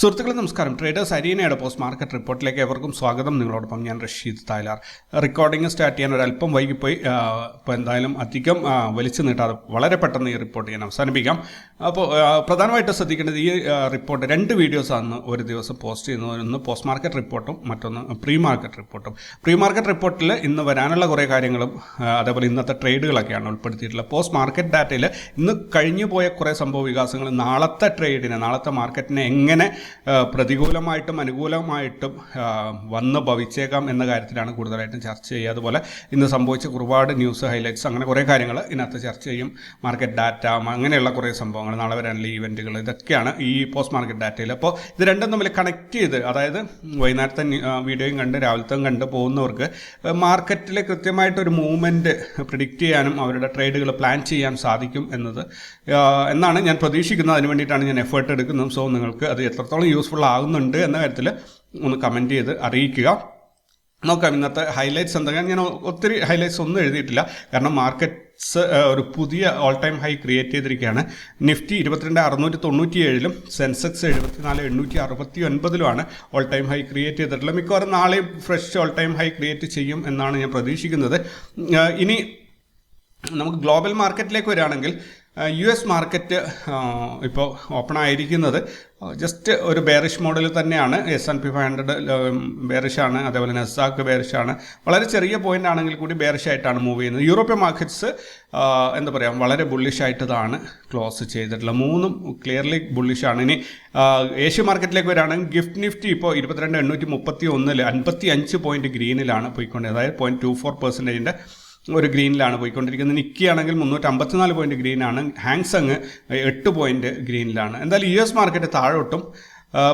സുഹൃത്തുക്കളെ നമസ്കാരം. Traders അരീനയുടെ post market റിപ്പോർട്ടിലേക്ക് എവർക്കും സ്വാഗതം. നിങ്ങളോടൊപ്പം ഞാൻ റഷീദ് തായ്ലാർ. റെക്കോർഡിംഗ് സ്റ്റാർട്ട് ചെയ്യാൻ ഒരല്പം വൈകിപ്പോയി. ഇപ്പോൾ എന്തായാലും അധികം വലിച്ചു നീട്ടാതെ വളരെ പെട്ടെന്ന് ഈ റിപ്പോർട്ട് ഞാൻ അവസാനിപ്പിക്കാം. അപ്പോൾ പ്രധാനമായിട്ട് ശ്രദ്ധിക്കേണ്ടത് ഈ റിപ്പോർട്ട് രണ്ട് വീഡിയോസ് വീഡിയോസാണ് ഒരു ദിവസം പോസ്റ്റ് ചെയ്യുന്നത്. ഒന്ന് പോസ്റ്റ് മാർക്കറ്റ് റിപ്പോർട്ടും മറ്റൊന്ന് പ്രീ മാർക്കറ്റ് റിപ്പോർട്ടും പ്രീ മാർക്കറ്റ് റിപ്പോർട്ടിൽ ഇന്ന് വരാനുള്ള കുറേ കാര്യങ്ങളും അതേപോലെ ഇന്നത്തെ ട്രേഡുകളൊക്കെയാണ് ഉൾപ്പെടുത്തിയിട്ടുള്ളത്. പോസ്റ്റ് മാർക്കറ്റ് ഡാറ്റയിൽ ഇന്ന് കഴിഞ്ഞു പോയ കുറേ സംഭവ വികാസങ്ങൾ നാളത്തെ ട്രേഡിനെ നാളത്തെ മാർക്കറ്റിനെ എങ്ങനെ പ്രതികൂലമായിട്ടും അനുകൂലമായിട്ടും വന്ന് ഭവിച്ചേക്കാം എന്ന കാര്യത്തിലാണ് കൂടുതലായിട്ടും ചർച്ച ചെയ്യുക. അതുപോലെ ഇന്ന് സംഭവിച്ച ഒരുപാട് ന്യൂസ് ഹൈലൈറ്റ്സ് അങ്ങനെ കുറേ കാര്യങ്ങൾ ഇതിനകത്ത് ചർച്ച ചെയ്യും. മാർക്കറ്റ് ഡാറ്റ അങ്ങനെയുള്ള കുറേ സംഭവങ്ങൾ നാളെ വരാനുള്ള ഈവന്റുകൾ ഇതൊക്കെയാണ് ഈ പോസ്റ്റ് മാർക്കറ്റ് ഡാറ്റയിൽ. അപ്പോൾ ഇത് രണ്ടും തമ്മിൽ കണക്ട് ചെയ്ത് അതായത് വൈകുന്നേരത്തെ വീഡിയോയും കണ്ട് രാവിലത്തെ കണ്ട് പോകുന്നവർക്ക് മാർക്കറ്റിൽ കൃത്യമായിട്ട് ഒരു മൂവ്മെന്റ് പ്രിഡിക്റ്റ് ചെയ്യാനും അവരുടെ ട്രേഡുകൾ പ്ലാൻ ചെയ്യാൻ സാധിക്കും എന്നത് എന്നാണ് ഞാൻ പ്രതീക്ഷിക്കുന്നത്. അതിന് വേണ്ടിയിട്ടാണ് ഞാൻ എഫേർട്ട് എടുക്കുന്നത്. സോ നിങ്ങൾക്ക് അത് എത്രത്തോളം യൂസ്ഫുൾ ആകുന്നുണ്ട് എന്ന കാര്യത്തിൽ ഒന്ന് കമന്റ് ചെയ്ത് അറിയിക്കുക. നോക്കാം ഇന്നത്തെ ഹൈലൈറ്റ്സ് എന്തൊക്കെയാണ് ഞാൻ ഒത്തിരി ഹൈലൈറ്റ്സ് ഒന്നും എഴുതിയിട്ടില്ല. കാരണം മാർക്കറ്റ്സ് ഒരു പുതിയ ഓൾ ടൈം ഹൈ ക്രിയേറ്റ് ചെയ്തിരിക്കുകയാണ്. നിഫ്റ്റി ഇരുപത്തിരണ്ട് അറുന്നൂറ്റി തൊണ്ണൂറ്റി ഏഴിലും സെൻസെക്സ് എഴുപത്തിനാല് എണ്ണൂറ്റി അറുപത്തി ഒൻപതിലുമാണ് ഓൾ ടൈം ഹൈ ക്രിയേറ്റ് ചെയ്തിട്ടുള്ളത്. മിക്കവാറും നാളെയും fresh all time high create ചെയ്യും എന്നാണ് ഞാൻ പ്രതീക്ഷിക്കുന്നത്. ഇനി നമുക്ക് ഗ്ലോബൽ മാർക്കറ്റിലേക്ക് വരികയാണെങ്കിൽ യു എസ് മാർക്കറ്റ് ഇപ്പോൾ ഓപ്പൺ ആയിരിക്കുന്നത്. ജസ്റ്റ് ഒരു ബെയറിഷ് മോഡൽ തന്നെയാണ്. S and P five hundred ബെയറിഷാണ് അതേപോലെ നെസാക്ക് ബെയറിഷാണ് വളരെ ചെറിയ പോയിന്റ് ആണെങ്കിൽ കൂടി ബെയറിഷ് ആയിട്ടാണ് മൂവ് ചെയ്യുന്നത്. യൂറോപ്യൻ മാർക്കറ്റ്സ് എന്താ പറയുക വളരെ ബുള്ളിഷ് ആയിട്ടതാണ് ക്ലോസ് ചെയ്തിട്ടുള്ളത്. മൂന്നും ക്ലിയർലി ബുള്ളിഷാണ് ഇനി ഏഷ്യ മാർക്കറ്റിലേക്ക് വരികയാണെങ്കിൽ ഗിഫ്റ്റ് നിഫ്റ്റി ഇപ്പോൾ ഇരുപത്തിരണ്ട് എണ്ണൂറ്റി മുപ്പത്തി ഒന്നിൽ അൻപത്തി അഞ്ച് പോയിന്റ് ഗ്രീനിലാണ് പോയിക്കൊണ്ടത് അതായത് പോയിന്റ് ടു ഫോർ പെർസെന്റേജിന്റെ ഒരു ഗ്രീനിലാണ് പോയിക്കൊണ്ടിരിക്കുന്നത്. നിക്കി ആണെങ്കിൽ മുന്നൂറ്റി അമ്പത്തിനാല് പോയിന്റ് ഗ്രീനാണ് ഹാങ്സങ് എട്ട് പോയിന്റ് ഗ്രീനിലാണ് എന്തായാലും യു എസ് മാർക്കറ്റ് താഴോട്ടും.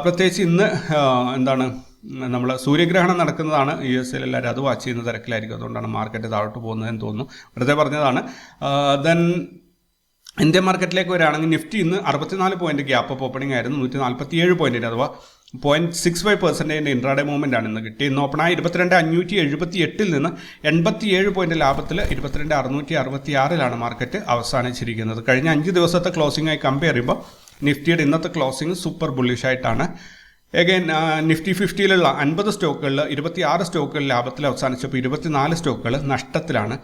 പ്രത്യേകിച്ച് ഇന്ന് എന്താണ് നമ്മൾ സൂര്യഗ്രഹണം നടക്കുന്നതാണ് യു എസ് എല്ലാവരും അത് വാച്ച് ചെയ്യുന്ന തിരക്കിലായിരിക്കും. അതുകൊണ്ടാണ് മാർക്കറ്റ് താഴോട്ട് പോകുന്നതെന്ന് തോന്നുന്നു. വെറുതെ പറഞ്ഞതാണ്. ദെൻ ഇന്ത്യൻ മാർക്കറ്റിലേക്ക് വരികയാണെങ്കിൽ നിഫ്റ്റി ഇന്ന് അറുപത്തിനാല് പോയിന്റ് ഗ്യാപ്പ് അപ്പ് ഓപ്പണിംഗ് ആയിരുന്നു. നൂറ്റി നാൽപ്പത്തി ഏഴ് പോയിന്റിന് അഥവാ പോയിന്റ് സിക്സ് ഫൈവ് പെർസെന്റേജിന്റെ ഇൻട്രാഡേ മൂവ്മെന്റ് ആണ് ഇന്ന് കിട്ടി ഇന്ന് ഓപ്പണായ ഇരുപത്തിരണ്ട് അഞ്ഞൂറ്റി എഴുപത്തി എട്ടിൽ നിന്ന് എൺപത്തി ഏഴ് പോയിന്റ് ലാഭത്തിൽ ഇരുപത്തിരണ്ട് അറുന്നൂറ്റി അറുപത്തി ആറിലാണ് മാർക്കറ്റ് അവസാനിച്ചിരിക്കുന്നത്. കഴിഞ്ഞ അഞ്ച് ദിവസത്തെ ക്ലോസിംഗായി കമ്പയർ ചെയ്യുമ്പോൾ നിഫ്റ്റിയുടെ ഇന്നത്തെ ക്ലോസിംഗ് സൂപ്പർ ബുള്ളിഷ് ആയിട്ടാണ് എഗൈൻ നിഫ്റ്റി ഫിഫ്റ്റിയിലുള്ള അൻപത് സ്റ്റോക്കുകളിൽ ഇരുപത്തി ആറ് സ്റ്റോക്കുകൾ ലാഭത്തിൽ അവസാനിച്ചപ്പോൾ ഇരുപത്തിനാല് സ്റ്റോക്കുകൾ നഷ്ടത്തിലാണ്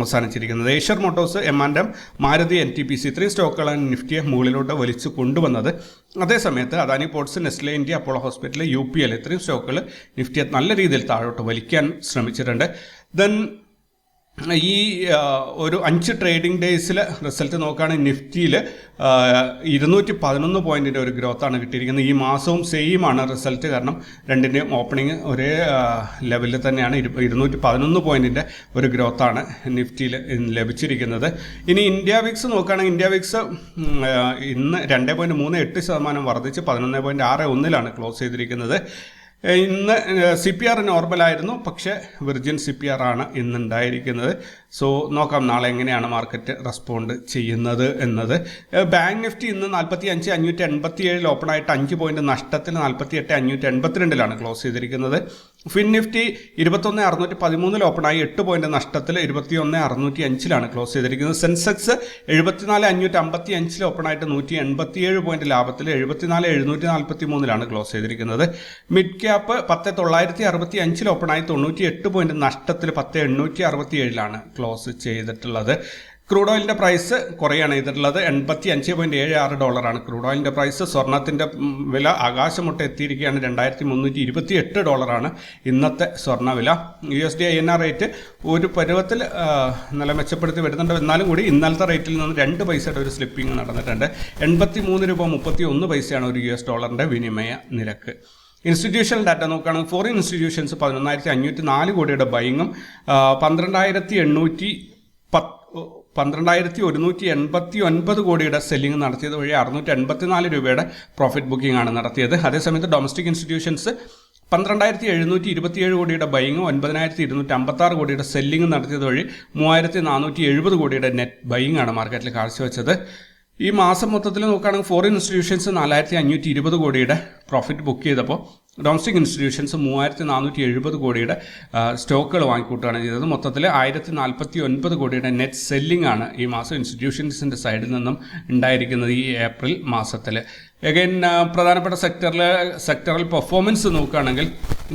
അവസാനിച്ചിരിക്കുന്നത്. Eicher motors M and M Maruti N T P C ഇത്രയും സ്റ്റോക്കുകളാണ് നിഫ്റ്റിയെ മുകളിലോട്ട് വലിച്ചു കൊണ്ടുവന്നത്. അതേസമയത്ത് Adani ports Nestle India Apollo hospital U P L ഇത്രയും സ്റ്റോക്കുകൾ നിഫ്റ്റിയെ നല്ല രീതിയിൽ താഴോട്ട് വലിക്കാൻ ശ്രമിച്ചിട്ടുണ്ട്. ദെൻ ഈ ഒരു അഞ്ച് ട്രേഡിംഗ് ഡേയ്സിൽ റിസൾട്ട് നോക്കുകയാണെങ്കിൽ നിഫ്റ്റിയിൽ ഇരുന്നൂറ്റി പതിനൊന്ന് പോയിന്റിന്റെ ഒരു ഗ്രോത്താണ് കിട്ടിയിരിക്കുന്നത്. ഈ മാസവും സെയിം ആണ് റിസൾട്ട് കാരണം രണ്ടിന്റെയും ഓപ്പണിംഗ് ഒരേ ലെവലിൽ തന്നെയാണ് ഇരു- ഇരുന്നൂറ്റി പതിനൊന്ന് പോയിന്റിന്റെ ഒരു ഗ്രോത്താണ് നിഫ്റ്റിയിൽ ലഭിച്ചിരിക്കുന്നത്. ഇനി ഇന്ത്യ വിക്സ് നോക്കുകയാണെങ്കിൽ ഇന്ത്യ വിക്സ് ഇന്ന് രണ്ട് പോയിന്റ് മൂന്ന് എട്ട് ശതമാനം വർദ്ധിച്ച് പതിനൊന്ന് പോയിന്റ് ആറ് ഒന്നിലാണ് ക്ലോസ് ചെയ്തിരിക്കുന്നത്. ഇന്ന് സി പി ആർ നോർമലായിരുന്നു പക്ഷേ വിർജിൻ സി പി ആർ ആണ് ഇന്നുണ്ടായിരിക്കുന്നത്. സോ നോക്കാം നാളെ എങ്ങനെയാണ് മാർക്കറ്റ് റെസ്പോണ്ട് ചെയ്യുന്നത് എന്നത്. ബാങ്ക് നിഫ്റ്റി ഇന്ന് നാൽപ്പത്തി അഞ്ച് അഞ്ഞൂറ്റി എൺപത്തി ഏഴിൽ ഓപ്പൺ ആയിട്ട് അഞ്ച് പോയിന്റ് നഷ്ടത്തിൽ നാൽപ്പത്തി എട്ട് അഞ്ഞൂറ്റി എൺപത്തിരണ്ടിലാണ് ക്ലോസ് ചെയ്തിരിക്കുന്നത്. ഫിൻ നിഫ്റ്റി ഇരുപത്തൊന്ന് അറുന്നൂറ്റി പതിമൂന്നിൽ ഓപ്പണായി. എട്ട് പോയിന്റ് നഷ്ടത്തിൽ ഇരുപത്തിയൊന്ന് അറുന്നൂറ്റി അഞ്ചിലാണ് ക്ലോസ് ചെയ്തിരിക്കുന്നത്. സെൻസെക്സ് എഴുപത്തിനാല് അഞ്ഞൂറ്റി അമ്പത്തി അഞ്ചിൽ ഓപ്പണായിട്ട് നൂറ്റി എൺപത്തിയേഴ് പോയിന്റ് ലാഭത്തിൽ എഴുപത്തിനാല് എഴുന്നൂറ്റി നാൽപ്പത്തി മൂന്നിലാണ് ക്ലോസ് ചെയ്തിരിക്കുന്നത്. മിഡ് ക്യാപ്പ് പത്ത് തൊള്ളായിരത്തി അറുപത്തി അഞ്ചിൽ ഓപ്പണായി തൊണ്ണൂറ്റി എട്ട് പോയിന്റ് നഷ്ടത്തിൽ പത്ത് എണ്ണൂറ്റി അറുപത്തി ഏഴിലാണ് ക്ലോസ് ചെയ്തിട്ടുള്ളത്. ക്രൂഡ് ഓയിലിന്റെ പ്രൈസ് കുറയാണ്. ചെയ്തിട്ടുള്ളത് എൺപത്തി അഞ്ച് പോയിന്റ് ഏഴ് ആറ് ഡോളറാണ് ക്രൂഡ് ഓയിലിന്റെ പ്രൈസ് സ്വർണത്തിന്റെ വില ആകാശമുട്ട് എത്തിയിരിക്കുകയാണ്. രണ്ടായിരത്തി മുന്നൂറ്റി ഇരുപത്തി എട്ട് ഡോളറാണ് ഇന്നത്തെ സ്വർണവില U S D I N R rate ഒരു പരുവത്തിൽ നില നല്ല മെച്ചപ്പെടുത്തി വരുന്നുണ്ട്. എന്നാലും കൂടി ഇന്നലത്തെ റേറ്റിൽ നിന്ന് രണ്ട് പൈസയുടെ ഒരു സ്ലിപ്പിംഗ് നടന്നിട്ടുണ്ട്. എൺപത്തി മൂന്ന് രൂപ മുപ്പത്തി ഒന്ന് പൈസയാണ് ഒരു യു എസ് ഡോളറിന്റെ വിനിമയ നിരക്ക്. ഇൻസ്റ്റിറ്റ്യൂഷണൽ ഡാറ്റ നോക്കുകയാണെങ്കിൽ ഫോറിൻ ഇൻസ്റ്റിറ്റ്യൂഷൻസ് പതിനൊന്നായിരത്തി അഞ്ഞൂറ്റി നാല് കോടിയുടെ ബൈങ്ങും പന്ത്രണ്ടായിരത്തി എണ്ണൂറ്റി പന്ത്രണ്ടായിരത്തി ഒരുന്നൂറ്റി എൺപത്തി ഒൻപത് കോടിയുടെ സെല്ലിംഗ് നടത്തിയത് വഴി അറുന്നൂറ്റി എൺപത്തിനാല് രൂപയുടെ പ്രോഫിറ്റ് ബുക്കിംഗ് ആണ് നടത്തിയത്. അതേസമയത്ത് ഡൊമസ്റ്റിക് ഇൻസ്റ്റിറ്റ്യൂഷൻസ് പന്ത്രണ്ടായിരത്തി എഴുന്നൂറ്റി ഇരുപത്തിയേഴ് കോടിയുടെ ബൈങ്ങും ഒൻപതിനായിരത്തി ഇരുന്നൂറ്റി അമ്പത്തി ആറ് കോടിയുടെ സെല്ലിംഗ് നടത്തിയത് വഴി മൂവായിരത്തി നാനൂറ്റി എഴുപത് കോടിയുടെ നെറ്റ് ബൈങ് ആണ് മാർക്കറ്റിൽ കാഴ്ചവെച്ചത്. ഈ മാസം മൊത്തത്തിൽ നോക്കുകയാണെങ്കിൽ ഫോറിൻ ഇൻസ്റ്റിറ്റ്യൂഷൻസ് നാലായിരത്തി അഞ്ഞൂറ്റി ഇരുപത് കോടിയുടെ പ്രോഫിറ്റ് ബുക്ക് ചെയ്തപ്പോൾ ഡൊമസ്റ്റിക് ഇൻസ്റ്റിറ്റ്യൂഷൻസ് മൂവായിരത്തി നാനൂറ്റി എഴുപത് കോടിയുടെ സ്റ്റോക്കുകൾ വാങ്ങിക്കൂട്ടുകയാണ് ചെയ്തത്. മൊത്തത്തിൽ ആയിരത്തി നാൽപ്പത്തി ഒൻപത് കോടിയുടെ നെറ്റ് സെല്ലിംഗ് ആണ് ഈ മാസം ഇൻസ്റ്റിറ്റ്യൂഷൻസിന്റെ സൈഡിൽ നിന്നും ഉണ്ടായിരിക്കുന്നത് ഈ ഏപ്രിൽ മാസത്തിൽ. എഗൈൻ പ്രധാനപ്പെട്ട സെക്ടറിൽ സെക്ടറൽ പെർഫോമൻസ് നോക്കുകയാണെങ്കിൽ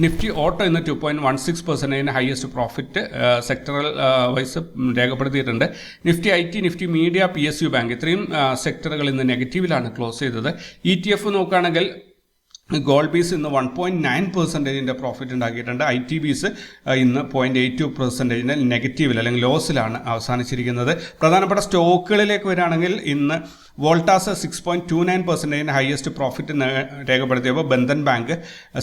നിഫ്റ്റി ഓട്ടോ ഇന്ന് ടു പോയിന്റ് വൺ സിക്സ് പെർസെന്റേജിന് ഹയസ്റ്റ് പ്രോഫിറ്റ് സെക്ടറൽ വൈസ് രേഖപ്പെടുത്തിയിട്ടുണ്ട്. Nifty I T Nifty media P S U bank ഇത്രയും സെക്ടറുകൾ ഇന്ന് നെഗറ്റീവിലാണ് ക്ലോസ് ചെയ്തത്. ഇ ടി എഫ് നോക്കുകയാണെങ്കിൽ ഗോൾഡ് ബീസ് ഇന്ന് വൺ പോയിന്റ് നയൻ പെർസെന്റേജിന്റെ പ്രോഫിറ്റ് ഉണ്ടാക്കിയിട്ടുണ്ട്. ഐ ടി ബീസ് ഇന്ന് പോയിന്റ് എയ്റ്റ് ടു പെർസെന്റേജിന്റെ നെഗറ്റീവിൽ അല്ലെങ്കിൽ ലോസിലാണ് അവസാനിച്ചിരിക്കുന്നത്. പ്രധാനപ്പെട്ട സ്റ്റോക്കുകളിലേക്ക് വരികയാണെങ്കിൽ ഇന്ന് Voltas six point two nine പെർസെന്റേജിന്റെ highest profit രേഖപ്പെടുത്തിയപ്പോൾ Bandhan bank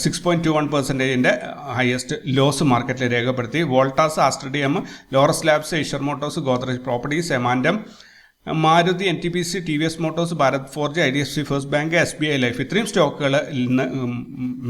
six point two one പെർസെന്റേജിന്റെ highest loss മാർക്കറ്റിൽ രേഖപ്പെടുത്തി. Voltas ആസ്ട്രഡിയം Laurus labs Eicher motors Godrej properties M and M Maruti N T P C T V S motors Bharat forge I D F C first bank S B I life ഇത്രയും സ്റ്റോക്കുകൾ ഇന്ന്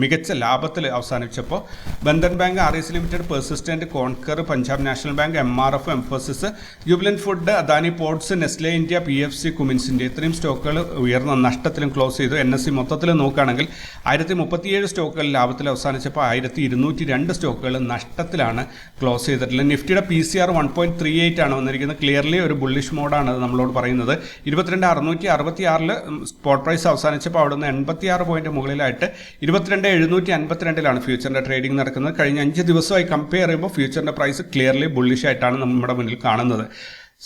മികച്ച ലാഭത്തിൽ അവസാനിച്ചപ്പോൾ Bandhan bank R S limited persistent Concor Punjab national bank M R F Mphasis Jubilant food Adani ports Nestle India P F C Cummins India ഇത്രയും സ്റ്റോക്കുകൾ ഉയർന്ന നഷ്ടത്തിലും close ചെയ്തു. എൻ എസ് സി മൊത്തത്തിൽ നോക്കുകയാണെങ്കിൽ ആയിരത്തി മുപ്പത്തിയേഴ് സ്റ്റോക്കുകൾ ലാഭത്തിൽ അവസാനിച്ചപ്പോൾ ആയിരത്തി ഇരുന്നൂറ്റി രണ്ട് സ്റ്റോക്കുകൾ നഷ്ടത്തിലാണ് ക്ലോസ് ചെയ്തിട്ടുള്ളത്. നിഫ്റ്റിയുടെ P C R one point three eight ആണ് വന്നിരിക്കുന്നത്. ക്ലിയർലി ഒരു ബുള്ളിഷ് മോഡാണ് അത് നമ്മളോട് പറയുന്നത്. ഇരുപത്തിരണ്ട് അറുന്നൂറ്റി അറുപത്തി ആറിൽ സ്പോട്ട് പ്രൈസ് അവസാനിച്ചപ്പോൾ അവിടെ നിന്ന് എൺപത്തി ആറ് പോയിന്റ് മുകളിലായിട്ട് ഇരുപത്തിരണ്ട് എഴുന്നൂറ്റി അൻപത്തിരണ്ടിലാണ് ഫ്യൂച്ചറിന്റെ ട്രേഡിംഗ് നടക്കുന്നത്. കഴിഞ്ഞ അഞ്ച് ദിവസമായി കമ്പയർ ചെയ്യുമ്പോൾ ഫ്യൂച്ചറിന്റെ പ്രൈസ് ക്ലിയർലി ബുള്ളിഷ് ആയിട്ടാണ് നമ്മുടെ മുന്നിൽ കാണുന്നത്.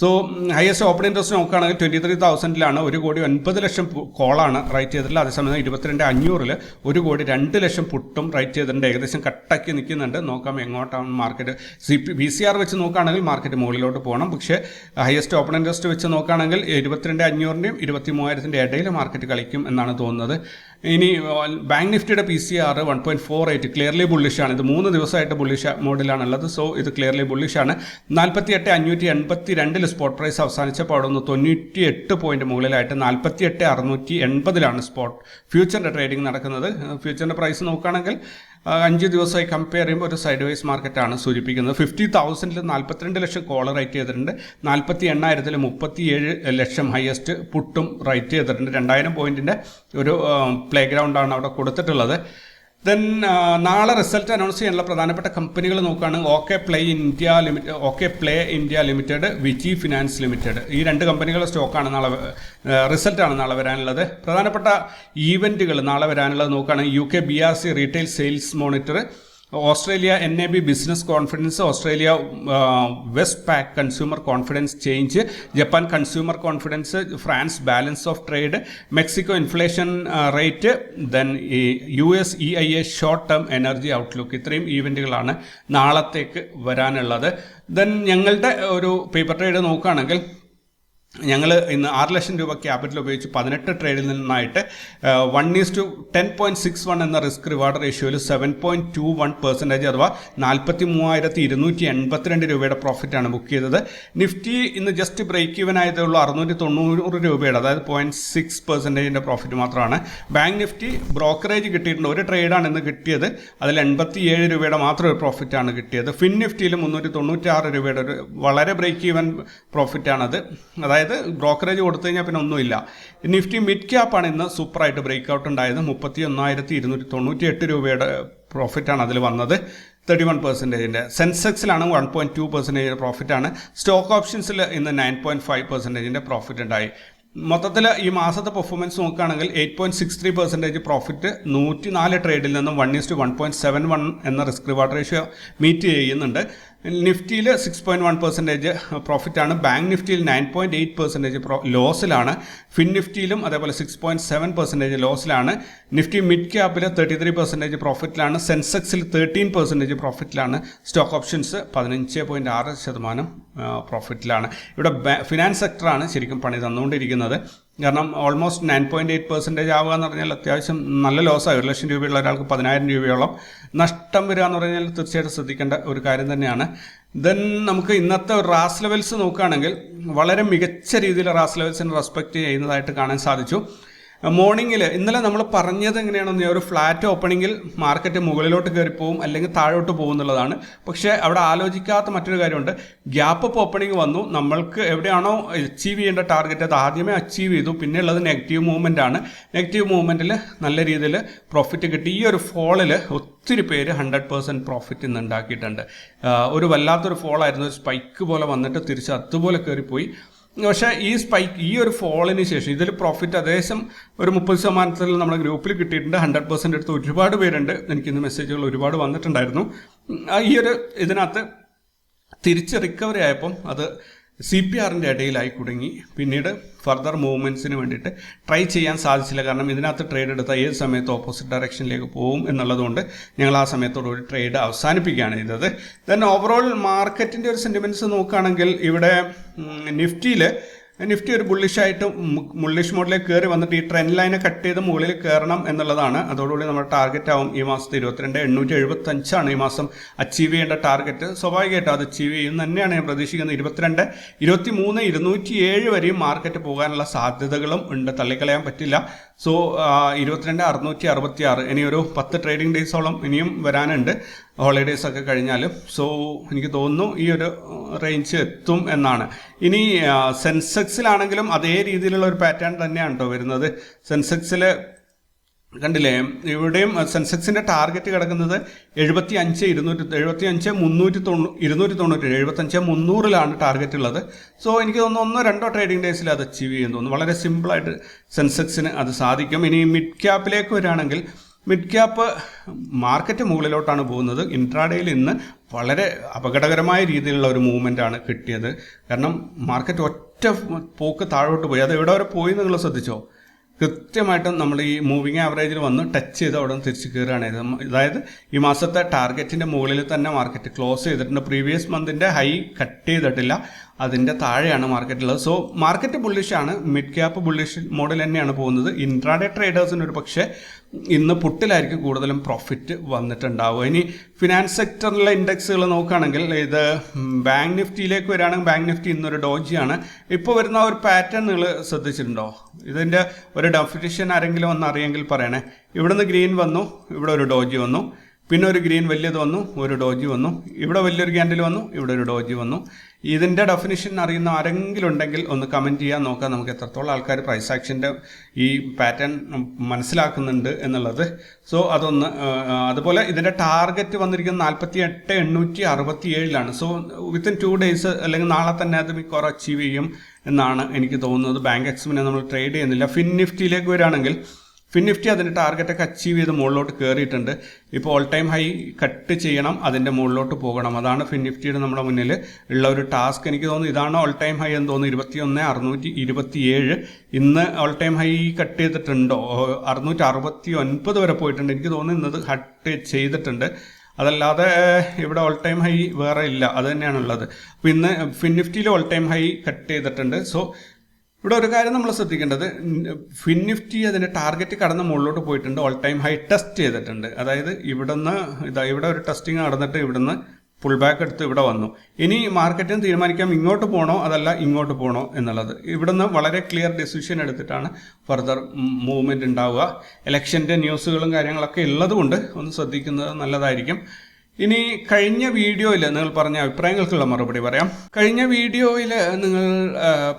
സോ ഹയസ്റ്റ് ഓപ്പൺ ഇൻട്രസ്റ്റ് നോക്കുകയാണെങ്കിൽ ട്വന്റി ത്രീ തൗസൻഡിലാണ് ഒരു കോടി ഒൻപത് ലക്ഷം കോളാണ് റൈറ്റ് ചെയ്തിട്ടുള്ളത്. അതേസമയം ഇരുപത്തിരണ്ട് അഞ്ഞൂറിൽ ഒരു കോടി രണ്ട് ലക്ഷം പുട്ടും റൈറ്റ് ചെയ്തിട്ടുണ്ട്. ഏകദേശം കട്ടക്കി നിൽക്കുന്നുണ്ട്. നോക്കാം എങ്ങോട്ടാണ് market C P V C R വെച്ച് നോക്കുകയാണെങ്കിൽ മാർക്കറ്റ് മുകളിലോട്ട് പോകണം. പക്ഷേ ഹയസ്റ്റ് ഓപ്പൺ ഇൻട്രസ്റ്റ് വെച്ച് നോക്കുകയാണെങ്കിൽ ഇരുപത്തിരണ്ട് അഞ്ഞൂറിന്റെയും ഇരുപത്തി മൂവായിരത്തിന്റെ ഇടയിൽ മാർക്കറ്റ് കളിക്കും എന്നാണ് തോന്നുന്നത്. ഇനി ബാങ്ക് നിഫ്റ്റിയുടെ P C R one point four eight clearly ബുള്ളിഷാണ് ഇത് മൂന്ന് ദിവസമായിട്ട് ബുള്ളിഷ് മോഡിലാണുള്ളത് സോ ഇത് ക്ലിയർലി ബുള്ളിഷാണ് നാൽപ്പത്തി എട്ട് അഞ്ഞൂറ്റി എൺപത്തി രണ്ടിൽ സ്പോട്ട് പ്രൈസ് അവസാനിച്ചപ്പോൾ അവിടെ നിന്ന് തൊണ്ണൂറ്റി എട്ട് പോയിന്റ് മുകളിലായിട്ട് നാൽപ്പത്തി എട്ട് അറുന്നൂറ്റി എൺപതിലാണ് സ്പോട്ട് ഫ്യൂച്ചറിന്റെ ട്രേഡിംഗ് നടക്കുന്നത്. ഫ്യൂച്ചറിന്റെ പ്രൈസ് നോക്കുകയാണെങ്കിൽ അഞ്ച് ദിവസമായി കമ്പയർ ചെയ്യുമ്പോൾ ഒരു സൈഡ് വൈസ് മാർക്കറ്റാണ് സൂചിപ്പിക്കുന്നത്. ഫിഫ്റ്റി തൗസൻഡിൽ നാൽപ്പത്തിരണ്ട് ലക്ഷം കോളർ റൈറ്റ് ചെയ്തിട്ടുണ്ട്. നാൽപ്പത്തി എണ്ണായിരത്തിൽ മുപ്പത്തിയേഴ് ലക്ഷം ഹയസ്റ്റ് പുട്ടും റൈറ്റ് ചെയ്തിട്ടുണ്ട്. രണ്ടായിരം പോയിന്റിന്റെ ഒരു പ്ലേ ഗ്രൗണ്ടാണ് അവിടെ കൊടുത്തിട്ടുള്ളത്. ദെൻ നാളെ റിസൾട്ട് അനൗൺസ് ചെയ്യാനുള്ള പ്രധാനപ്പെട്ട കമ്പനികൾ നോക്കുകയാണ് okay play India limited okay play India limited Viji finance limited ഈ രണ്ട് കമ്പനികളുടെ സ്റ്റോക്കാണ് നാളെ റിസൾട്ടാണ് നാളെ വരാനുള്ളത്. പ്രധാനപ്പെട്ട ഈവന്റുകൾ നാളെ വരാനുള്ളത് നോക്കുകയാണെങ്കിൽ U K B R C retail sales monitor Australia N A B business confidence Australia Westpac consumer confidence change Japan consumer confidence France balance of trade Mexico inflation rate then ഈ U S E I A short term energy outlook ഇത്രയും ഈവന്റുകളാണ് നാളത്തേക്ക് വരാനുള്ളത്. Then ഞങ്ങളുടെ ഒരു paper trade നോക്കുകയാണെങ്കിൽ ഞങ്ങൾ ഇന്ന് ആറ് ലക്ഷം രൂപ ക്യാപിറ്റൽ ഉപയോഗിച്ച് പതിനെട്ട് ട്രേഡിൽ നിന്നായിട്ട് one is to ten point six one എന്ന risk reward റേഷ്യോയിൽ seven point two one percentage അഥവാ നാൽപ്പത്തി മൂവായിരത്തി ഇരുന്നൂറ്റി എൺപത്തിരണ്ട് രൂപയുടെ പ്രോഫിറ്റാണ് ബുക്ക് ചെയ്തത്. നിഫ്റ്റി ഇന്ന് ജസ്റ്റ് ബ്രേക്ക് ഈവൻ ആയതേ ഉള്ളൂ അറുന്നൂറ്റി തൊണ്ണൂറ് രൂപയുടെ അതായത് പോയിന്റ് സിക്സ് പെർസെന്റേജിന്റെ പ്രോഫിറ്റ് മാത്രമാണ്. ബാങ്ക് നിഫ്റ്റി ബ്രോക്കറേജ് കിട്ടിയിട്ടുണ്ട് ഒരു ട്രേഡാണ് ഇന്ന് കിട്ടിയത്. അതിൽ എൺപത്തി ഏഴ് രൂപയുടെ മാത്രം ഒരു പ്രോഫിറ്റാണ് കിട്ടിയത്. ഫിൻ നിഫ്റ്റിയിൽ മുന്നൂറ്റി തൊണ്ണൂറ്റി ആറ് രൂപയുടെ ഒരു വളരെ ബ്രേക്ക് ഈവൻ പ്രോഫിറ്റാണത് അതായത് ബ്രോക്കറേജ് കൊടുത്തു കഴിഞ്ഞാൽ പിന്നെ ഒന്നുമില്ല. നിഫ്റ്റി മിഡ് ക്യാപ്പാണ് ഇന്ന് സൂപ്പറായിട്ട് ബ്രേക്ക് ഔട്ട് ഉണ്ടായത്. മുപ്പത്തി ഒന്നായിരത്തി ഇരുന്നൂറ്റി തൊണ്ണൂറ്റി എട്ട് രൂപയുടെ പ്രോഫിറ്റാണ് അതിൽ വന്നത്. തേർട്ടി വൺ പെർസെന്റേജിന്റെ സെൻസെക്സിലാണ് വൺ പോയിന്റ് ടു പെർസെന്റേജ് പ്രോഫിറ്റാണ്. സ്റ്റോക്ക് ഓപ്ഷൻസിൽ ഇന്ന് നയൻ പോയിന്റ് ഫൈവ് പെർസെന്റേജിന്റെ പ്രോഫിറ്റ് ഉണ്ടായി. മൊത്തത്തിൽ ഈ മാസത്തെ പെർഫോമൻസ് നോക്കുകയാണെങ്കിൽ eight point six three percentage profit നൂറ്റി നാല് ട്രേഡിൽ നിന്നും one is to one point seven one എന്ന റിസ്ക് റിവാർഡ് റേഷ്യോ മീറ്റ് ചെയ്യുന്നുണ്ട്. നിഫ്റ്റിയിൽ സിക്സ് പോയിന്റ് വൺ പെർസെന്റേജ് പ്രോഫിറ്റാണ് ബാങ്ക് നിഫ്റ്റിയിൽ നയൻ പോയിന്റ് എയ്റ്റ് പെർസെന്റേജ് ലോസിലാണ് ഫിൻ നിഫ്റ്റിയിലും അതേപോലെ six point seven percentage ലോസിലാണ് Nifty mid ക്യാപ്പിൽ തേർട്ടി ത്രീ പെർസെന്റേജ് പ്രോഫിറ്റിലാണ് സെൻസെക്സിൽ തേർട്ടീൻ പെർസെന്റേജ് പ്രോഫിറ്റിലാണ് സ്റ്റോക്ക് ഓപ്ഷൻസ് പതിനഞ്ച് പോയിന്റ് ആറ് ശതമാനം പ്രോഫിറ്റിലാണ് ഇവിടെ ഫിനാൻസ് സെക്ടറാണ് ശരിക്കും പണി തന്നുകൊണ്ടിരിക്കുന്നത്. കാരണം almost nine point eight percentage ആവുക എന്ന് പറഞ്ഞാൽ അത്യാവശ്യം നല്ല ലോസായി ഒരു ലക്ഷം രൂപയുള്ള ഒരാൾക്ക് പതിനായിരം രൂപയോളം നഷ്ടം വരിക എന്ന് പറഞ്ഞാൽ തീർച്ചയായിട്ടും ശ്രദ്ധിക്കേണ്ട ഒരു കാര്യം തന്നെയാണ്. ദെൻ നമുക്ക് ഇന്നത്തെ റാസ് ലെവൽസ് നോക്കുകയാണെങ്കിൽ വളരെ മികച്ച രീതിയിൽ റാസ് ലെവൽസിനെ റെസ്പെക്ട് ചെയ്യുന്നതായിട്ട് കാണാൻ സാധിച്ചു. മോർണിംഗിൽ ഇന്നലെ നമ്മൾ പറഞ്ഞത് എങ്ങനെയാണെന്ന് ഒരു ഫ്ലാറ്റ് ഓപ്പണിങ്ങിൽ മാർക്കറ്റ് മുകളിലോട്ട് കയറിപ്പോവും അല്ലെങ്കിൽ താഴോട്ട് പോകും എന്നുള്ളതാണ്. പക്ഷേ അവിടെ ആലോചിക്കാത്ത മറ്റൊരു കാര്യമുണ്ട്. ഗ്യാപ്പ് അപ്പ് ഓപ്പണിംഗ് വന്നു. നമ്മൾക്ക് എവിടെയാണോ അച്ചീവ് ചെയ്യേണ്ട ടാർഗറ്റ് അത് ആദ്യമേ അച്ചീവ് ചെയ്തു. പിന്നെ ഉള്ളത് നെഗറ്റീവ് മൂവ്മെന്റ് ആണ്. നെഗറ്റീവ് മൂവ്മെന്റിൽ നല്ല രീതിയിൽ പ്രോഫിറ്റ് കിട്ടി. ഈ ഒരു ഫോളിൽ ഒത്തിരി പേര് ഹൺഡ്രഡ് പേഴ്സന്റ് പ്രോഫിറ്റ് ഇന്ന് ഉണ്ടാക്കിയിട്ടുണ്ട്. ഒരു വല്ലാത്തൊരു ഫോളായിരുന്നു ഒരു സ്പൈക്ക് പോലെ വന്നിട്ട് തിരിച്ച് അതുപോലെ കയറിപ്പോയി. പക്ഷേ ഈ സ്പൈക്ക് ഈ ഒരു ഫോളിന് ശേഷം ഇതിൽ പ്രോഫിറ്റ് അതേശം ഒരു മുപ്പത് ശതമാനത്തിൽ നമ്മുടെ ഗ്രൂപ്പിൽ കിട്ടിയിട്ടുണ്ട്. ഹൺഡ്രഡ് പെർസെന്റ് എടുത്ത് ഒരുപാട് പേരുണ്ട്. എനിക്കിന്ന് മെസ്സേജുകൾ ഒരുപാട് വന്നിട്ടുണ്ടായിരുന്നു. ഈ ഒരു ഇതിനകത്ത് തിരിച്ച് റിക്കവറി ആയപ്പം അത് സി പി ആറിന്റെ ഇടയിലായി കുടുങ്ങി. പിന്നീട് ഫർദർ മൂവ്മെന്റ്സിന് വേണ്ടിയിട്ട് ട്രൈ ചെയ്യാൻ സാധിച്ചില്ല. കാരണം ഇതിനകത്ത് ട്രേഡ് എടുത്താൽ ഏത് സമയത്ത് ഓപ്പോസിറ്റ് ഡയറക്ഷനിലേക്ക് പോകും എന്നുള്ളതുകൊണ്ട് ഞങ്ങൾ ആ സമയത്തോടുകൂടി ട്രേഡ് അവസാനിപ്പിക്കുകയാണ് ചെയ്തത്. ദെൻ ഓവറോൾ മാർക്കറ്റിന്റെ ഒരു സെന്റിമെന്റ്സ് നോക്കുകയാണെങ്കിൽ ഇവിടെ നിഫ്റ്റിയിൽ നിഫ്റ്റി ഒരു ബുള്ളിഷായിട്ട് ബുള്ളിഷ് മോഡിലേക്ക് കയറി വന്നിട്ട് ഈ ട്രെൻഡ് ലൈനെ കട്ട് ചെയ്ത് മുകളിൽ കയറണം എന്നുള്ളതാണ്. അതോടുകൂടി നമ്മുടെ ടാർഗറ്റ് ആവും ഈ മാസത്തെ ഇരുപത്തിരണ്ട്. എണ്ണൂറ്റി എഴുപത്തി അഞ്ചാണ് ഈ മാസം അച്ചീവ് ചെയ്യേണ്ട ടാർഗറ്റ് സ്വാഭാവികമായിട്ടും അത് അച്ചീവ് ചെയ്യും തന്നെയാണ് ഞാൻ പ്രതീക്ഷിക്കുന്നത്. ഇരുപത്തിരണ്ട് ഇരുപത്തി മൂന്ന് ഇരുന്നൂറ്റി ഏഴ് വരെയും മാർക്കറ്റ് പോകാനുള്ള സാധ്യതകളും ഉണ്ട്. തള്ളിക്കളയാൻ പറ്റില്ല. സോ ഇരുപത്തിരണ്ട് അറുന്നൂറ്റി അറുപത്തി ആറ് ഇനി ഒരു പത്ത് ട്രേഡിംഗ് ഡേയ്സോളം ഇനിയും വരാനുണ്ട്. ഹോളിഡേയ്സ് ഒക്കെ കഴിഞ്ഞാലും. സോ എനിക്ക് തോന്നുന്നു ഈ ഒരു റേഞ്ച് എത്തും എന്നാണ്. ഇനി സെൻസെക്സിലാണെങ്കിലും അതേ രീതിയിലുള്ള ഒരു പാറ്റേൺ തന്നെയാണ് കേട്ടോ വരുന്നത്. സെൻസെക്സിൽ കണ്ടില്ലേ? ഇവിടെയും സെൻസെക്സിന്റെ ടാർഗറ്റ് കിടക്കുന്നത് എഴുപത്തി അഞ്ച് ഇരുന്നൂറ്റി എഴുപത്തി അഞ്ച് മുന്നൂറ്റി തൊണ്ണൂ ഇരുന്നൂറ്റി തൊണ്ണൂറ്റി എഴുപത്തി അഞ്ച് മുന്നൂറിലാണ് ടാർഗറ്റ് ഉള്ളത്. സോ എനിക്ക് തോന്നുന്നു ഒന്നോ രണ്ടോ ട്രേഡിംഗ് ഡേയ്സിൽ അത് അച്ചീവ് ചെയ്യുന്നു തോന്നുന്നു. വളരെ സിമ്പിളായിട്ട് സെൻസെക്സിന് അത് സാധിക്കും. ഇനി മിഡ് ക്യാപ്പിലേക്ക് വരികയാണെങ്കിൽ മിഡ് ക്യാപ്പ് മാർക്കറ്റ് മുകളിലോട്ടാണ് പോകുന്നത്. ഇൻട്രാഡേയിൽ ഇന്ന് വളരെ അപകടകരമായ രീതിയിലുള്ള ഒരു മൂവ്മെന്റ് ആണ് കിട്ടിയത്. കാരണം മാർക്കറ്റ് ഒറ്റ പോക്ക് താഴോട്ട് പോയി. അത് എവിടെ വരെ പോയി നിങ്ങൾ ശ്രദ്ധിച്ചോ? കൃത്യമായിട്ടും നമ്മൾ ഈ മൂവിങ് ആവറേജിൽ വന്ന് ടച്ച് ചെയ്ത് അവിടെ നിന്ന് തിരിച്ച് കയറുകയാണ് അതായത് ഈ മാസത്തെ ടാർഗറ്റിന്റെ മുകളിൽ തന്നെ മാർക്കറ്റ് ക്ലോസ് ചെയ്തിട്ടുണ്ട്. പ്രീവിയസ് മന്തിന്റെ ഹൈ കട്ട് ചെയ്തിട്ടില്ല. അതിന്റെ താഴെയാണ് മാർക്കറ്റുള്ളത് സോ മാർക്കറ്റ് ബുള്ളിഷാണ് മിഡ് ക്യാപ്പ് ബുള്ളിഷ് മോഡൽ തന്നെയാണ് പോകുന്നത്. ഇൻട്രാഡേ ട്രേഡേഴ്സിന് ഒരു പക്ഷേ ഇന്ന് പുട്ടിലായിരിക്കും കൂടുതലും പ്രോഫിറ്റ് വന്നിട്ടുണ്ടാവുക. ഇനി ഫിനാൻസ് സെക്ടറിലെ ഇൻഡെക്സുകൾ നോക്കുകയാണെങ്കിൽ ഇത് ബാങ്ക് നിഫ്റ്റിയിലേക്ക് വരികയാണെങ്കിൽ ബാങ്ക് നിഫ്റ്റി ഇന്നൊരു ഡോജിയാണ് ഇപ്പോൾ വരുന്ന ഒരു പാറ്റേൺ നിങ്ങൾ ശ്രദ്ധിച്ചിട്ടുണ്ടോ? ഇതിന്റെ ഒരു ഡെഫിനിഷൻ ആരെങ്കിലും ഒന്ന് അറിയെങ്കിൽ പറയണേ. ഇവിടുന്ന് ഗ്രീൻ വന്നു ഇവിടെ ഒരു ഡോജി വന്നു. പിന്നെ ഒരു ഗ്രീൻ വലിയത് വന്നു ഒരു ഡോജി വന്നു. ഇവിടെ വലിയൊരു ക്യാൻഡിൽ വന്നു ഇവിടെ ഒരു ഡോജി വന്നു. ഇതിന്റെ ഡെഫിനിഷൻ അറിയുന്ന ആരെങ്കിലും ഉണ്ടെങ്കിൽ ഒന്ന് കമന്റ് ചെയ്യാൻ നോക്കാം. നമുക്ക് എത്രത്തോളം ആൾക്കാർ പ്രൈസ് ആക്ഷന്റെ ഈ പാറ്റേൺ മനസ്സിലാക്കുന്നുണ്ട് എന്നുള്ളത്. സോ അതൊന്ന് അതുപോലെ ഇതിന്റെ ടാർഗറ്റ് വന്നിരിക്കുന്നത് നാൽപ്പത്തി എട്ട് എണ്ണൂറ്റി അറുപത്തി ഏഴിലാണ് സോ വിത്തിൻ ടു ഡേയ്സ് അല്ലെങ്കിൽ നാളെ തന്നെ അത് മിക്കവാറും അച്ചീവ് ചെയ്യും എന്നാണ് എനിക്ക് തോന്നുന്നത്. ബാങ്ക് എക്സ്മിനെ നമ്മൾ ട്രേഡ് ചെയ്യുന്നില്ല. ഫിൻ നിഫ്റ്റിയിലേക്ക് വരികയാണെങ്കിൽ ഫിൻ നിഫ്റ്റി അതിന്റെ ടാർഗറ്റൊക്കെ അച്ചീവ് ചെയ്ത് മുകളിലോട്ട് കയറിയിട്ടുണ്ട് ഇപ്പോൾ ഓൾ ടൈം ഹൈ കട്ട് ചെയ്യണം അതിന്റെ മുകളിലോട്ട് പോകണം. അതാണ് ഫിൻ നിഫ്റ്റിയുടെ നമ്മുടെ മുന്നിൽ ഉള്ള ഒരു ടാസ്ക് എനിക്ക് തോന്നുന്നു. ഇതാണ് ഓൾ ടൈം ഹൈ എന്ന് തോന്നുന്നു. ഇരുപത്തി ഒന്ന് അറുന്നൂറ്റി ഇരുപത്തി ഏഴ് ഇന്ന് ഓൾ ടൈം ഹൈ കട്ട് ചെയ്തിട്ടുണ്ടോ? അറുന്നൂറ്റി അറുപത്തി ഒൻപത് വരെ പോയിട്ടുണ്ട്. എനിക്ക് തോന്നുന്നു ഇന്നത് കട്ട് ചെയ്തിട്ടുണ്ട്. അതല്ലാതെ ഇവിടെ ഓൾ ടൈം ഹൈ വേറെ ഇല്ല. അത് തന്നെയാണുള്ളത്. അപ്പോൾ ഇന്ന് ഫിൻ നിഫ്റ്റിയിൽ ഓൾ ടൈം ഹൈ കട്ട് ചെയ്തിട്ടുണ്ട്. സോ ഇവിടെ ഒരു കാര്യം നമ്മൾ ശ്രദ്ധിക്കേണ്ടത് ഫിൻ നിഫ്റ്റി അതിന്റെ ടാർഗറ്റ് കടന്ന് മുകളിലോട്ട് പോയിട്ടുണ്ട്. ഓൾ ടൈം ഹൈ ടെസ്റ്റ് ചെയ്തിട്ടുണ്ട്. അതായത് ഇവിടുന്ന് ഇതാ ഇവിടെ ഒരു ടെസ്റ്റിംഗ് നടന്നിട്ട് ഇവിടുന്ന് പുൾ ബാക്ക് എടുത്ത് ഇവിടെ വന്നു. ഇനി മാർക്കറ്റിന് തീരുമാനിക്കാം ഇങ്ങോട്ട് പോകണോ അതല്ല ഇങ്ങോട്ട് പോകണോ എന്നുള്ളത്. ഇവിടുന്ന് വളരെ ക്ലിയർ ഡെസിഷൻ എടുത്തിട്ടാണ് ഫർദർ മൂവ്മെന്റ് ഉണ്ടാവുക. ഇലക്ഷന്റെ ന്യൂസുകളും കാര്യങ്ങളൊക്കെ ഉള്ളതുകൊണ്ട് ഒന്ന് ശ്രദ്ധിക്കുന്നത് നല്ലതായിരിക്കും. ഇനി കഴിഞ്ഞ വീഡിയോയിൽ നിങ്ങൾ പറഞ്ഞ അഭിപ്രായങ്ങൾക്കുള്ള മറുപടി പറയാം. കഴിഞ്ഞ വീഡിയോയിൽ നിങ്ങൾ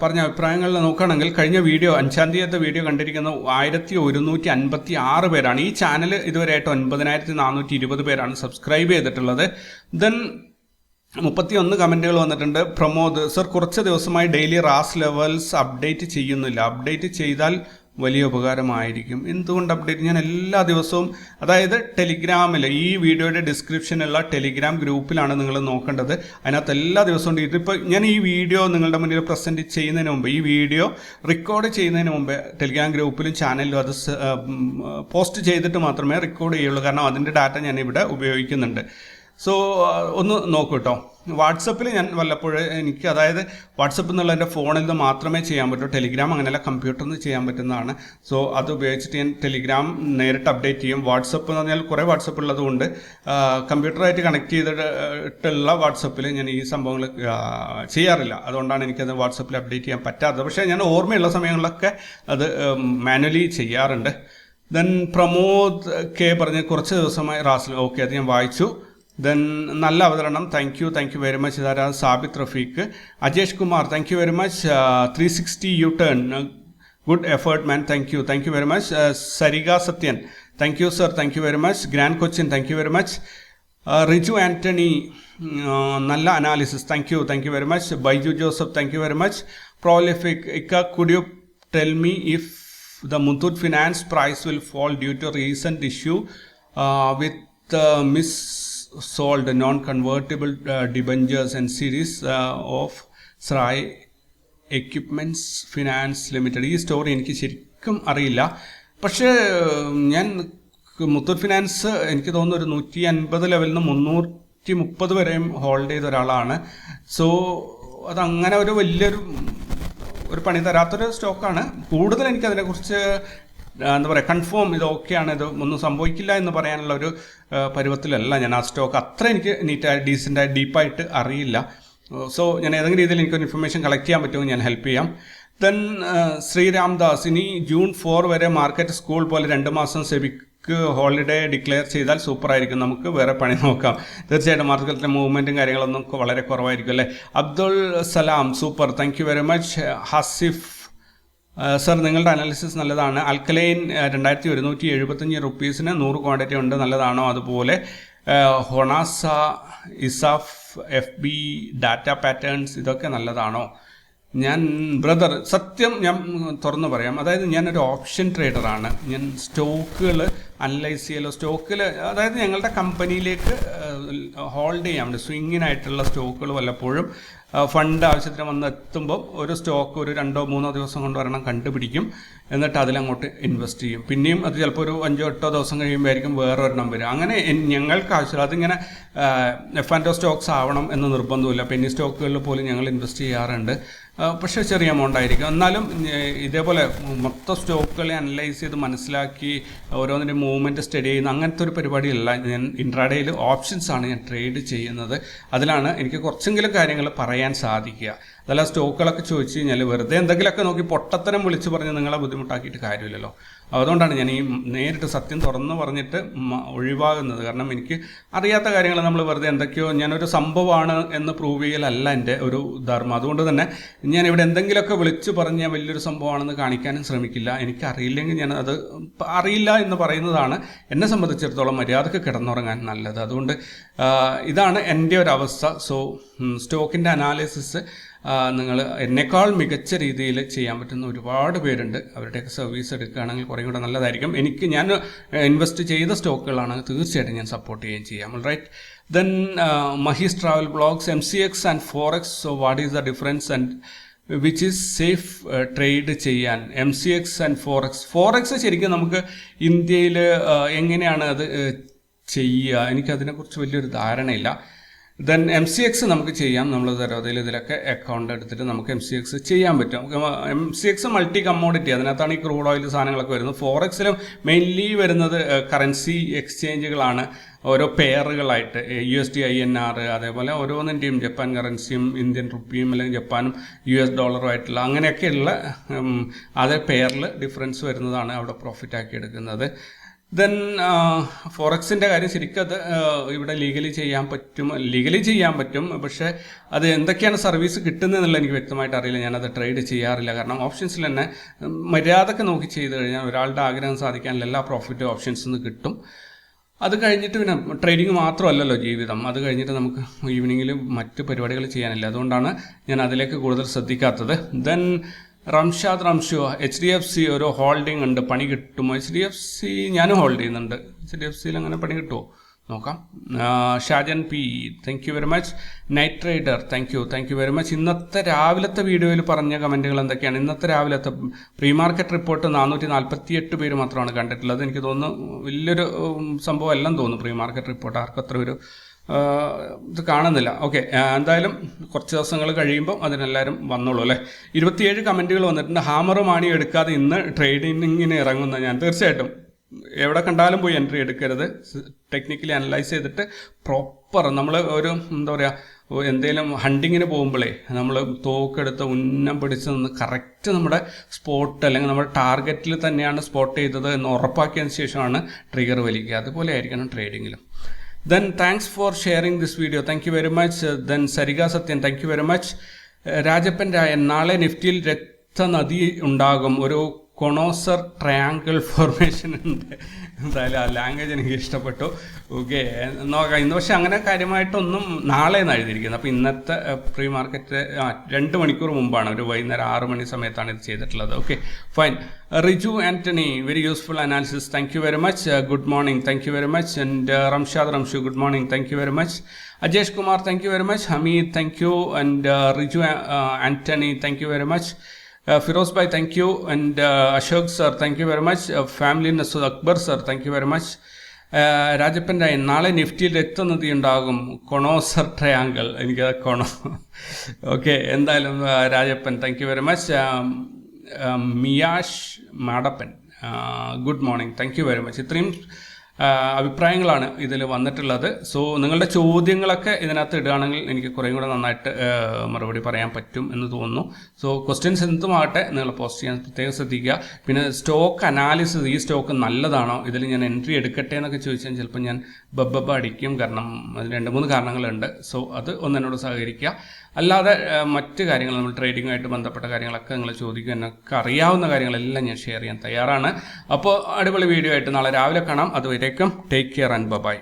പറഞ്ഞ അഭിപ്രായങ്ങളിൽ നോക്കുകയാണെങ്കിൽ കഴിഞ്ഞ വീഡിയോ അഞ്ചാം തീയതി വീഡിയോ കണ്ടിരിക്കുന്ന ആയിരത്തി ഒരുന്നൂറ്റി അൻപത്തി ആറ് പേരാണ്. ഈ ചാനൽ ഇതുവരെയായിട്ട് ഒൻപതിനായിരത്തി നാനൂറ്റി ഇരുപത് പേരാണ് സബ്സ്ക്രൈബ് ചെയ്തിട്ടുള്ളത്. ദെൻ മുപ്പത്തി ഒന്ന് കമന്റുകൾ വന്നിട്ടുണ്ട്. പ്രമോദ് സർ കുറച്ച് ദിവസമായി ഡെയിലി റാസ് ലെവൽസ് അപ്ഡേറ്റ് ചെയ്യുന്നില്ല. അപ്ഡേറ്റ് ചെയ്താൽ വലിയ ഉപകാരമായിരിക്കും. എന്തുകൊണ്ട് അപ്ഡേറ്റ് ഞാൻ എല്ലാ ദിവസവും അതായത് ടെലിഗ്രാമിൽ ഈ വീഡിയോയുടെ ഡിസ്ക്രിപ്ഷനുള്ള ടെലിഗ്രാം ഗ്രൂപ്പിലാണ് നിങ്ങൾ നോക്കേണ്ടത്. അതിനകത്ത് എല്ലാ ദിവസവും ഇതിപ്പോൾ ഞാൻ ഈ വീഡിയോ നിങ്ങളുടെ മുന്നിൽ പ്രസന്റ് ചെയ്യുന്നതിന് മുമ്പ് ഈ വീഡിയോ റെക്കോർഡ് ചെയ്യുന്നതിന് മുമ്പ് ടെലിഗ്രാം ഗ്രൂപ്പിലും ചാനലിലും അത് പോസ്റ്റ് ചെയ്തിട്ട് മാത്രമേ റെക്കോർഡ് ചെയ്യുള്ളൂ. കാരണം അതിന്റെ ഡാറ്റ ഞാൻ ഇവിടെ ഉപയോഗിക്കുന്നുണ്ട്. സോ ഒന്ന് നോക്കൂ കേട്ടോ വാട്സപ്പിൽ ഞാൻ വല്ലപ്പോഴും എനിക്ക് അതായത് വാട്സപ്പ് എന്നുള്ള എന്റെ ഫോണിൽ നിന്ന് മാത്രമേ ചെയ്യാൻ പറ്റൂ. ടെലിഗ്രാം അങ്ങനെയല്ല കമ്പ്യൂട്ടറിൽ നിന്ന് ചെയ്യാൻ പറ്റുന്നതാണ്. സോ അത് ഉപയോഗിച്ചിട്ട് ഞാൻ ടെലിഗ്രാം നേരിട്ട് അപ്ഡേറ്റ് ചെയ്യും. വാട്സപ്പ് എന്ന് പറഞ്ഞാൽ കുറേ വാട്സപ്പ് ഉള്ളതുകൊണ്ട് കമ്പ്യൂട്ടറായിട്ട് കണക്ട് ചെയ്തിട്ടുള്ള വാട്സപ്പിൽ ഞാൻ ഈ സംഭവങ്ങൾ ചെയ്യാറില്ല. അതുകൊണ്ടാണ് എനിക്കത് വാട്സപ്പിൽ അപ്ഡേറ്റ് ചെയ്യാൻ പറ്റാത്തത്. പക്ഷേ ഞാൻ ഓർമ്മയുള്ള സമയങ്ങളിലൊക്കെ അത് മാനുവലി ചെയ്യാറുണ്ട്. ദെൻ പ്രമോദ് കെ പറഞ്ഞ് കുറച്ച് ദിവസമായി റാസിൽ ഓക്കെ അത് ഞാൻ വായിച്ചു. ദെൻ നല്ല അവതരണം. Thank you thank you very much ഇതാരാ Sabith Rafeeq Ajesh Kumar thank you very much three sixty U turn good effort man thank you thank you very much Sarika Sathyan thank you sir thank you very much grand Cochin thank you very much Riju Antony നല്ല analysis thank you thank you very much Baiju Joseph thank you very much prolific ഇക്ക could you tell me if the Muthoot Finance price will fall due to recent issue with with mis-sold non-convertible uh, debentures and series uh, of SRAI equipments finance limited ഈ story എനിക്ക് ശരിക്കും അറിയില്ല. പക്ഷേ ഞാൻ Muthoor finance എനിക്ക് തോന്നുന്നു ഒരു നൂറ്റി അൻപത് ലെവലിൽ നിന്ന് മുന്നൂറ്റി മുപ്പത് വരെയും ഹോൾഡ് ചെയ്ത ഒരാളാണ്. സോ അതങ്ങനെ ഒരു വലിയൊരു ഒരു പണി തരാത്തൊരു സ്റ്റോക്കാണ് കൂടുതൽ എനിക്ക് അതിനെക്കുറിച്ച് എന്താ പറയുക കൺഫേം ഇത് ഓക്കെയാണ് ഇത് ഒന്നും സംഭവിക്കില്ല എന്ന് പറയാനുള്ള ഒരു പരുവത്തിലല്ല ഞാൻ ആ സ്റ്റോക്ക് അത്ര എനിക്ക് നീറ്റായി ഡീസന്റായി ഡീപ്പായിട്ട് അറിയില്ല. സോ ഞാൻ ഏതെങ്കിലും രീതിയിൽ എനിക്കൊരു ഇൻഫർമേഷൻ കളക്ട് ചെയ്യാൻ പറ്റുമെങ്കിൽ ഞാൻ ഹെൽപ്പ് ചെയ്യാം. ദെൻ ശ്രീരാംദാസ് ഇനി ജൂൺ ഫോർ വരെ മാർക്കറ്റ് സ്കൂൾ പോലെ രണ്ട് മാസം സെബിക്ക് ഹോളിഡേ ഡിക്ലെയർ ചെയ്താൽ സൂപ്പർ ആയിരിക്കും. നമുക്ക് വേറെ പണി നോക്കാം. തീർച്ചയായിട്ടും മാർക്കറ്റിലെ മൂവ്മെന്റും കാര്യങ്ങളൊന്നും വളരെ കുറവായിരിക്കും അല്ലേ? Abdul Salam super thank very much Hasif sir നിങ്ങളുടെ അനാലിസിസ് നല്ലതാണ്. അൽക്കലൈൻ രണ്ടായിരത്തി ഒരുന്നൂറ്റി എഴുപത്തഞ്ച് റുപ്പീസിന് നൂറ് ക്വാണ്ടിറ്റി ഉണ്ട് നല്ലതാണോ? അതുപോലെ Honasa ESAF F B data patterns ഇതൊക്കെ നല്ലതാണോ? ഞാൻ ബ്രദർ സത്യം ഞാൻ തുറന്നു പറയാം. അതായത് ഞാനൊരു ഓപ്ഷൻ ട്രേഡറാണ്. ഞാൻ സ്റ്റോക്കുകൾ അനലൈസ് ചെയ്യലോ സ്റ്റോക്കിൽ അതായത് ഞങ്ങളുടെ കമ്പനിയിലേക്ക് ഹോൾഡ് ചെയ്യാൻ സ്വിങ്ങിനായിട്ടുള്ള സ്റ്റോക്കുകൾ വല്ലപ്പോഴും ഫണ്ട് ആവശ്യത്തിന് വന്ന് എത്തുമ്പോൾ ഒരു സ്റ്റോക്ക് ഒരു രണ്ടോ മൂന്നോ ദിവസം കൊണ്ട് കണ്ടുപിടിക്കും. എന്നിട്ട് അതിലങ്ങോട്ട് ഇൻവെസ്റ്റ് ചെയ്യും. പിന്നെയും അത് ചിലപ്പോൾ ഒരു അഞ്ചോ എട്ടോ ദിവസം കഴിയുമ്പോഴായിരിക്കും വേറൊരെണ്ണം വരും അങ്ങനെ ഞങ്ങൾക്ക് ആവശ്യമില്ല. അതിങ്ങനെ എഫ് ആൻഡ് സ്റ്റോക്സ് ആവണം എന്ന് നിർബന്ധമില്ല. പെന്നി സ്റ്റോക്കുകളിൽ പോലും ഞങ്ങൾ ഇൻവെസ്റ്റ് ചെയ്യാറുണ്ട്. പക്ഷേ ചെറിയ എമൗണ്ട് ആയിരിക്കും. എന്നാലും ഇതേപോലെ മൊത്തം സ്റ്റോക്കുകളെ അനലൈസ് ചെയ്ത് മനസ്സിലാക്കി ഓരോന്നിന്റെ മൂവ്മെന്റ് സ്റ്റഡി ചെയ്യുന്ന അങ്ങനത്തെ ഒരു പരിപാടിയല്ല. ഞാൻ ഇൻട്രാഡേയിൽ ഓപ്ഷൻസ് ആണ് ഞാൻ ട്രേഡ് ചെയ്യുന്നത്. അതിലാണ് എനിക്ക് കുറച്ചെങ്കിലും കാര്യങ്ങൾ പറയാൻ സാധിക്കുക. അതല്ല സ്റ്റോക്കുകളൊക്കെ ചോദിച്ചു കഴിഞ്ഞാൽ വെറുതെ എന്തെങ്കിലുമൊക്കെ നോക്കി പൊട്ടത്തരം വിളിച്ച് പറഞ്ഞ് നിങ്ങളെ ബുദ്ധിമുട്ടാക്കിയിട്ട് കാര്യമില്ലല്ലോ. അതുകൊണ്ടാണ് ഞാൻ ഈ നേരിട്ട് സത്യം തുറന്ന് പറഞ്ഞിട്ട് ഒഴിവാകുന്നത്. കാരണം എനിക്ക് അറിയാത്ത കാര്യങ്ങൾ നമ്മൾ വെറുതെ എന്തൊക്കെയോ ഞാനൊരു സംഭവമാണ് എന്ന് പ്രൂവ് ചെയ്യലല്ല എന്റെ ഒരു ധർമ്മം. അതുകൊണ്ട് തന്നെ ഞാൻ ഇവിടെ എന്തെങ്കിലുമൊക്കെ വിളിച്ച് പറഞ്ഞ് ഞാൻ വലിയൊരു സംഭവമാണെന്ന് കാണിക്കാനും ശ്രമിക്കില്ല. എനിക്ക് അറിയില്ലെങ്കിൽ ഞാൻ അത് അറിയില്ല എന്ന് പറയുന്നതാണ് എന്നെ സംബന്ധിച്ചിടത്തോളം മര്യാദയ്ക്ക് കിടന്നുറങ്ങാൻ നല്ലത്. അതുകൊണ്ട് ഇതാണ് എന്റെ ഒരു അവസ്ഥ. സോ സ്റ്റോക്കിന്റെ അനാലിസിസ് നിങ്ങൾ എന്നെക്കാൾ മികച്ച രീതിയിൽ ചെയ്യാൻ പറ്റുന്ന ഒരുപാട് പേരുണ്ട്. അവരുടെയൊക്കെ സർവീസ് എടുക്കുകയാണെങ്കിൽ കുറേ കൂടെ നല്ലതായിരിക്കും. എനിക്ക് ഞാൻ ഇൻവെസ്റ്റ് ചെയ്ത സ്റ്റോക്കുകളാണ് തീർച്ചയായിട്ടും ഞാൻ സപ്പോർട്ട് ചെയ്യുകയും ചെയ്യാം. Right then Mahi's travel blogs M C X and forex so what is the difference and which is safe trade ചെയ്യാൻ M C X and forex forex ശരിക്കും നമുക്ക് ഇന്ത്യയിൽ എങ്ങനെയാണ് അത് ചെയ്യുക? എനിക്കതിനെക്കുറിച്ച് വലിയൊരു ധാരണയില്ല. ദെൻ എം സി എക്സ് നമുക്ക് ചെയ്യാം. നമ്മൾ തരവതിൽ ഇതിലൊക്കെ അക്കൗണ്ട് എടുത്തിട്ട് നമുക്ക് എം സി എക്സ് ചെയ്യാൻ പറ്റും. M C X multi commodity അതിനകത്താണ് ഈ ക്രൂഡ് ഓയിൽ സാധനങ്ങളൊക്കെ വരുന്നത്. ഫോറക്സിലും മെയിൻലി വരുന്നത് കറൻസി എക്സ്ചേഞ്ചുകളാണ് ഓരോ പെയറുകളായിട്ട് U S D I N R അതേപോലെ ഓരോന്നിന്റെയും ജപ്പാൻ കറൻസിയും ഇന്ത്യൻ റുപ്പിയും അല്ലെങ്കിൽ ജപ്പാനും യു എസ് ഡോളറും ആയിട്ടുള്ള അങ്ങനെയൊക്കെയുള്ള അതേ പെയറിൽ ഡിഫറൻസ് വരുന്നതാണ് അവിടെ പ്രോഫിറ്റ് ആക്കി എടുക്കുന്നത്. ദെൻ ഫോറക്സിന്റെ കാര്യം ശരിക്കും അത് ഇവിടെ ലീഗലി ചെയ്യാൻ പറ്റും ലീഗലി ചെയ്യാൻ പറ്റും. പക്ഷേ അത് എന്തൊക്കെയാണ് സർവീസ് കിട്ടുന്നതെന്നുള്ള എനിക്ക് വ്യക്തമായിട്ട് അറിയില്ല. ഞാനത് ട്രേഡ് ചെയ്യാറില്ല. കാരണം ഓപ്ഷൻസിൽ തന്നെ മര്യാദയ്ക്ക് നോക്കി ചെയ്ത് കഴിഞ്ഞാൽ ഒരാളുടെ ആഗ്രഹം സാധിക്കാനുള്ള എല്ലാ പ്രോഫിറ്റും ഓപ്ഷൻസിൽ നിന്ന് കിട്ടും. അത് കഴിഞ്ഞിട്ട് പിന്നെ ട്രേഡിംഗ് മാത്രമല്ലല്ലോ ജീവിതം. അത് കഴിഞ്ഞിട്ട് നമുക്ക് ഈവനിങ്ങിൽ മറ്റ് പരിപാടികൾ ചെയ്യാനില്ല. അതുകൊണ്ടാണ് ഞാൻ അതിലേക്ക് കൂടുതൽ ശ്രദ്ധിക്കാത്തത്. Then Ramshad Ramsho H D F C ഒരു ഹോൾഡിംഗ് ഉണ്ട് പണി കിട്ടുമോ? എച്ച് ഡി എഫ് സി ഞാനും ഹോൾഡ് ചെയ്യുന്നുണ്ട്. എച്ച് ഡി എഫ് സിയിൽ അങ്ങനെ പണി കിട്ടുമോ? നോക്കാം. Shajan P thank you very much night rider thank you thank you very much ഇന്നത്തെ രാവിലത്തെ വീഡിയോയിൽ പറഞ്ഞ കമന്റുകൾ എന്തൊക്കെയാണ്? ഇന്നത്തെ രാവിലത്തെ പ്രീ മാർക്കറ്റ് റിപ്പോർട്ട് നാനൂറ്റി നാൽപ്പത്തി എട്ട് പേര് മാത്രമാണ് കണ്ടിട്ടുള്ളത്. എനിക്ക് തോന്നുന്നു വലിയൊരു സംഭവം എല്ലാം തോന്നുന്നു പ്രീ മാർക്കറ്റ് റിപ്പോർട്ട്. ആർക്കത്ര ഒരു ഇത് കാണുന്നില്ല. ഓക്കെ എന്തായാലും കുറച്ച് ദിവസങ്ങൾ കഴിയുമ്പോൾ അതിനെല്ലാവരും വന്നോളൂ അല്ലേ? ഇരുപത്തിയേഴ് കമന്റുകൾ വന്നിട്ടുണ്ട്. ഹാമറോ മാണി എടുക്കാതെ ഇന്ന് ട്രേഡിങ്ങിന് ഇറങ്ങുന്ന ഞാൻ തീർച്ചയായിട്ടും എവിടെ കണ്ടാലും പോയി എൻട്രി എടുക്കരുത്. ടെക്നിക്കലി അനലൈസ് ചെയ്തിട്ട് പ്രോപ്പർ നമ്മൾ ഒരു എന്താ പറയുക എന്തെങ്കിലും ഹണ്ടിങ്ങിന് പോകുമ്പോഴേ നമ്മൾ തോക്കെടുത്ത് ഉന്നം പിടിച്ച് നിന്ന് കറക്റ്റ് നമ്മുടെ സ്പോട്ട് അല്ലെങ്കിൽ നമ്മുടെ ടാർഗറ്റിൽ തന്നെയാണ് സ്പോട്ട് ചെയ്തത് എന്ന് ഉറപ്പാക്കിയതിന് ശേഷമാണ് ട്രിഗർ വലിക്കുക. അതുപോലെ ആയിരിക്കണം ട്രേഡിങ്ങിലും then thanks for sharing this video thank you very much then Sarika Sathyan thank you very much Rajappan Rayan നാളെ നിഫ്റ്റിയിൽ രക്തനദി ഉണ്ടാകും. ഒരു കൊണോസർ ട്രയാങ്കിൾ ഫോർമേഷൻ ഉണ്ട്. എന്തായാലും ആ ലാംഗ്വേജ് എനിക്ക് ഇഷ്ടപ്പെട്ടു. ഓക്കെ നോക്കാം. ഇന്ന് പക്ഷെ അങ്ങനെ കാര്യമായിട്ടൊന്നും നാളെ എന്ന് എഴുതിയിരിക്കുന്നത്? അപ്പോൾ ഇന്നത്തെ പ്രീ മാർക്കറ്റ് ആ രണ്ട് മണിക്കൂർ മുമ്പാണ്. ഒരു വൈകുന്നേരം ആറ് മണി സമയത്താണ് ഇത് ചെയ്തിട്ടുള്ളത്. Okay fine Riju Antony very useful analysis thank you very much good morning thank you very much and Ramshad Ramshu good morning thank you very much Ajesh Kumar thank you very much Hameed thank you and Riju Antony thank you very much Uh, Firoz Bhai, thank you. And uh, Ashok sir, thank you very much. Uh, family you very much. Uh, Rajappan Rayan നാളെ നിഫ്റ്റിയിൽ രക്തനദി ഉണ്ടാകും കൊണോസർ triangle എനിക്ക് കൊണോ. Okay എന്തായാലും Rajappan thank you very much Miyash Madappan good morning thank you very much ഇത്രയും അഭിപ്രായങ്ങളാണ് ഇതിൽ വന്നിട്ടുള്ളത്. So നിങ്ങളുടെ ചോദ്യങ്ങളൊക്കെ ഇതിനകത്ത് ഇടുകയാണെങ്കിൽ എനിക്ക് കുറേ കൂടെ നന്നായിട്ട് മറുപടി പറയാൻ പറ്റും എന്ന് തോന്നുന്നു. സോ ക്വസ്റ്റ്യൻസ് എന്തുമാകട്ടെ നിങ്ങൾ പോസ്റ്റ് ചെയ്യാൻ പ്രത്യേകം ശ്രദ്ധിക്കുക. പിന്നെ സ്റ്റോക്ക് അനാലിസിസ് ഈ സ്റ്റോക്ക് നല്ലതാണോ? ഇതിൽ ഞാൻ എൻട്രി എടുക്കട്ടെ എന്നൊക്കെ ചോദിച്ചാൽ ചിലപ്പോൾ ഞാൻ ബബ്ബബ അടിക്കും. കാരണം രണ്ട് മൂന്ന് കാരണങ്ങളുണ്ട്. സോ അത് ഒന്ന് എന്നോട് സഹകരിക്കുക. അല്ലാതെ മറ്റു കാര്യങ്ങൾ നമ്മൾ ട്രേഡിങ്ങുമായിട്ട് ബന്ധപ്പെട്ട കാര്യങ്ങളൊക്കെ നിങ്ങൾ ചോദിക്കുക എന്നൊക്കെ അറിയാവുന്ന കാര്യങ്ങളെല്ലാം ഞാൻ ഷെയർ ചെയ്യാൻ തയ്യാറാണ്. അപ്പോൾ അടിപൊളി വീഡിയോ ആയിട്ട് നാളെ രാവിലെ കാണാം. അതുവരേക്കും ടേക്ക് കെയർ ആൻഡ് ബൈ